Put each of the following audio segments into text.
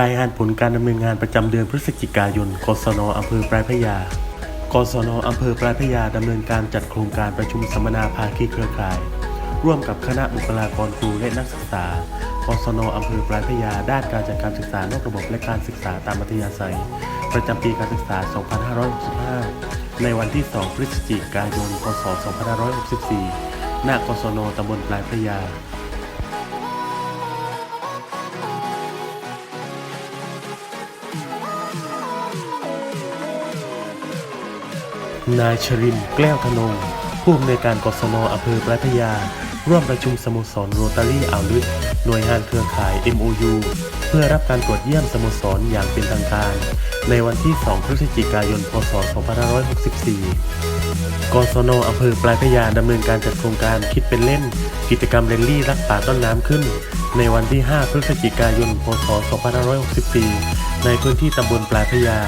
รายงานผลการดำเนินงานประจำเดือนพฤศจิกายน กศนอำเภอปลายพระยากศนอำเภอปลายพระยาดำเนินการจัดโครงการประชุมสัมมนาภาคีเครือข่าย ร่วมกับคณะบุคลากรครูและนักศึกษา กศนอำเภอปลายพระยาด้านการจัดการศึกษานอกระบบและการศึกษาตามอัธยาศัย ประจำปีการศึกษา 2565 ในวันที่ 2 พฤศจิกายน พศ 2564 ณ กศนตำบลปลายพระยา นายชรินแก้วธนงผู้อำนวยการกศนอำเภอปลายพระยา ร่วมประชุมสโมสรโรตารี่อ่าวลึก หน่วยงานเครือข่าย MOU เพื่อรับการตรวจเยี่ยมสโมสรอย่างเป็นทางการ ในวันที่ 2 พฤศจิกายน พศ 2564 กศนอำเภอปลายพยาดำเนินการจัดโครงการคิดเป็นเล่น กิจกรรมเรนลี่รักป่าต้นน้ำขึ้น ในวันที่ 5 พฤศจิกายน พศ 2564 ในพื้นที่ตำบลปลายพยา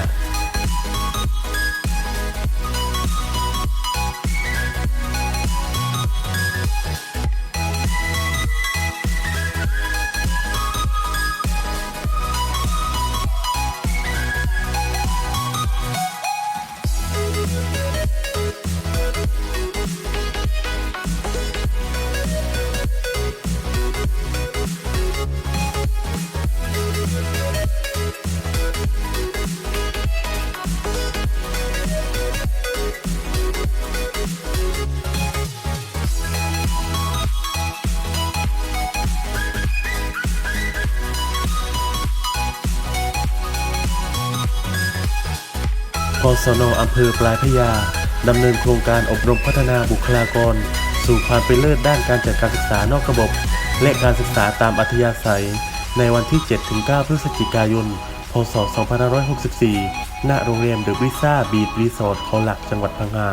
พศนอำเภอปลายพระยาดำเนินโครงการอบรมพัฒนาบุคลากร สู่ความเป็นเลิศด้านการจัดการศึกษานอกระบบ และการศึกษาตามอัธยาศัย ในวันที่ 7-9 พฤศจิกายน พศ 2564 ณ โรงแรมเดอะวิซ่าบีดรีสอร์ทเขาหลักจังหวัดพังงา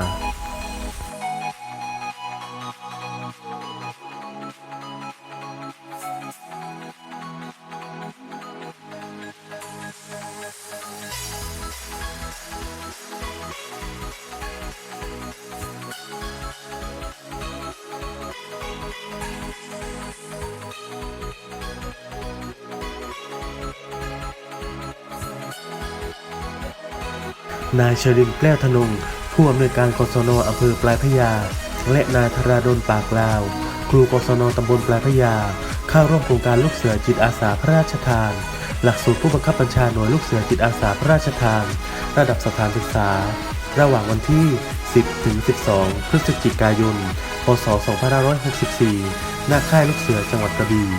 นายชรินแก้วธนงผู้อำนวยการกศนอำเภอปลายพยา และนายธราดลปากลาว ครูกศนตำบลปลายพยา เข้าร่วมโครงการลูกเสือจิตอาสาพระราชทาน หลักสูตรผู้บังคับบัญชาหน่วยลูกเสือจิตอาสาพระราชทาน ระดับสถานศึกษา ระหว่างวันที่ 10 ถึง 12 พฤศจิกายน พศ 2564ณค่ายลูกเสือจังหวัดกระบี่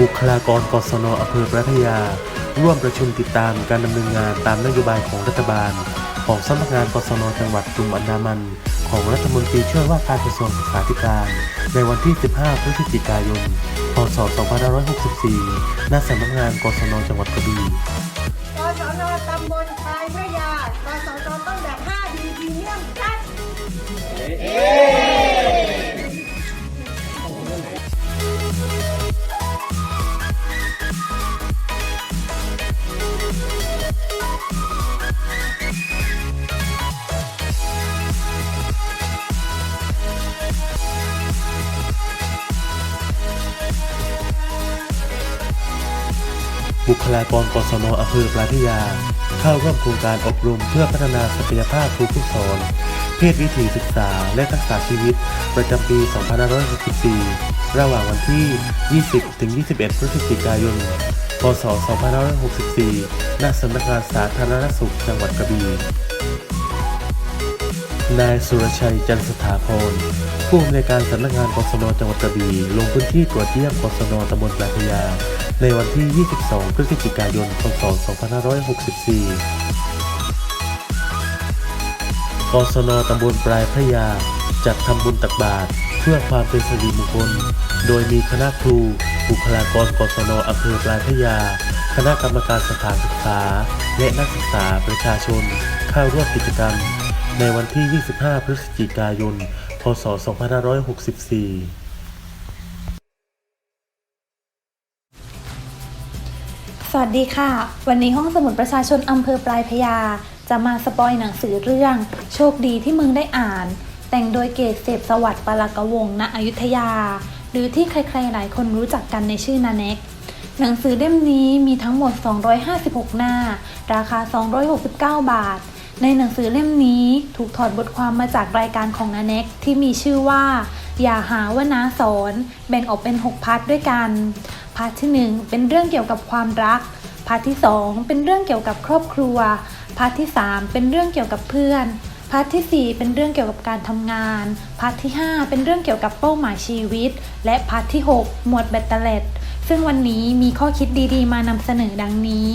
บุคลากรกศนอำเภอพระพยา ร่วมประชุมติดตามการดำเนินงานตามนโยบายของรัฐบาล ของสำนักงานกศนจังหวัดกลุ่มอันดามัน ของรัฐมนตรีช่วยว่าการกระทรวงศึกษาธิการ ในวันที่ 15 พฤศจิกายน พศ 2564 ณ สำนักงานกศนจังหวัดกระบี่กศนตำบลปลายพระยากศนต้นแบบ5ดีพรีเมียมจัด บุคลากรกศนอำเภอปลายพยา เข้าร่วมโครงการอบรมเพื่อพัฒนาศักยภาพครูผู้สอน เพศวิถีศึกษา และทักษะชีวิต ประจำปี 2564 ระหว่างวันที่ 20 ถึง 21 พฤศจิกายน พศ 2564 ณ สำนักงานสาธารณสุขจังหวัดกระบี่ นายสุรชัยจันสถาพรผู้อำนวยการสำนักงานกศนจังหวัดกระบี่ลงพื้นที่ตรวจเยี่ยมกศนตำบลปลายพยา ในวันที่ 22 พฤศจิกายน พศ 2564กศนตำบลปลายพระยา จัดทำบุญตักบาตรเพื่อความเป็นสิริมงคล โดยมีคณะครู บุคลากรกศนอำเภอปลายพระยา คณะกรรมการสถานศึกษา และนักศึกษาประชาชน เข้าร่วมกิจกรรม ในวันที่ 25 พฤศจิกายน พศ 2564สวัสดีค่ะ วันนี้ห้องสมุดประชาชนอำเภอปลายพยา จะมาสปอยหนังสือเรื่อง โชคดีที่มึงได้อ่าน แต่งโดยเกตเสพสวัสดิ์ปรากวงศ์ณอยุธยา หรือที่ใครๆหลายคนรู้จักกันในชื่อนาเน็ก หนังสือเล่มนี้มีทั้งหมด 256 หน้า ราคา 269 บาท ในหนังสือเล่มนี้ถูกถอดบทความมาจากรายการของนาเน็กที่มีชื่อว่า อย่าหาว่านาสอนแบ่งออกเป็น 6พาร์ทด้วยกัน พาร์ทที่ 1 เป็นเรื่องเกี่ยวกับความรัก พาร์ทที่ 2 เป็นเรื่องเกี่ยวกับครอบครัว พาร์ทที่ 3 เป็นเรื่องเกี่ยวกับเพื่อน พาร์ททีสี่4 เป็นเรื่องเกี่ยวกับการทำงาน พาร์ทที่ 5 เป็นเรื่องเกี่ยวกับเป้าหมายชีวิต และพาร์ทที่ 6 หมวดแบตเตอร์เล็ตซึ่งวันนี้มีข้อคิดดีๆ มานำเสนอดังนี้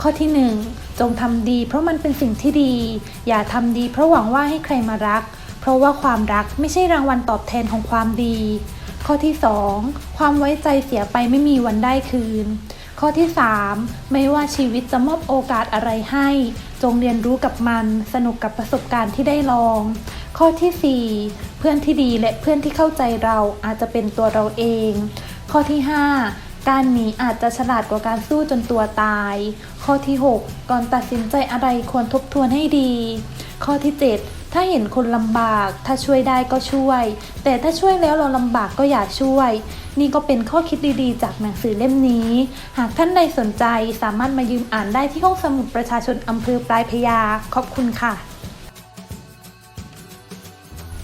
ข้อที่ 1 จงทำดีเพราะมันเป็นสิ่งที่ดี อย่าทำดีเพราะหวังว่าให้ใครมารัก เพราะว่าความรักไม่ใช่รางวัลตอบแทนของความดี ข้อที่ 2 ความไว้ใจเสียไปไม่มีวันได้คืน ข้อที่ 3 ไม่ว่าชีวิตจะมอบโอกาสอะไรให้ จงเรียนรู้กับมัน สนุกกับประสบการณ์ที่ได้ลอง ข้อทีสี่4 เพื่อนที่ดีและเพื่อนที่เข้าใจเราอาจจะเป็นตัวเราเอง ข้อที่ 5 การหนีอาจจะฉลาดกว่าการสู้จนตัวตาย ข้อที่ 6 ก่อนตัดสินใจอะไรควรทบทวนให้ดี ข้อที่ 7 ถ้าเห็นคนลำบาก ถ้าช่วยได้ก็ช่วย แต่ถ้าช่วยแล้วเราลำบากก็อย่าช่วย นี่ก็เป็นข้อคิดดีๆ จากหนังสือเล่มนี้ หากท่านใดสนใจสามารถมายืมอ่านได้ที่ห้องสมุดประชาชนอำเภอปลายพยา ขอบคุณค่ะ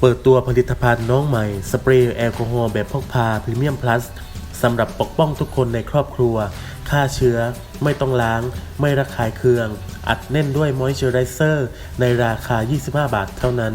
เปิดตัวผลิตภัณฑ์น้องใหม่ สเปรย์แอลกอฮอล์แบบพกพาพรีเมียมพลัส สำหรับปกป้องทุกคนในครอบครัวฆ่าเชื้อ ไม่ต้องล้าง ไม่ระคายเคือง อัดแน่นด้วยมอยเจอไรเซอร์ ในราคา 25 บาทเท่านั้น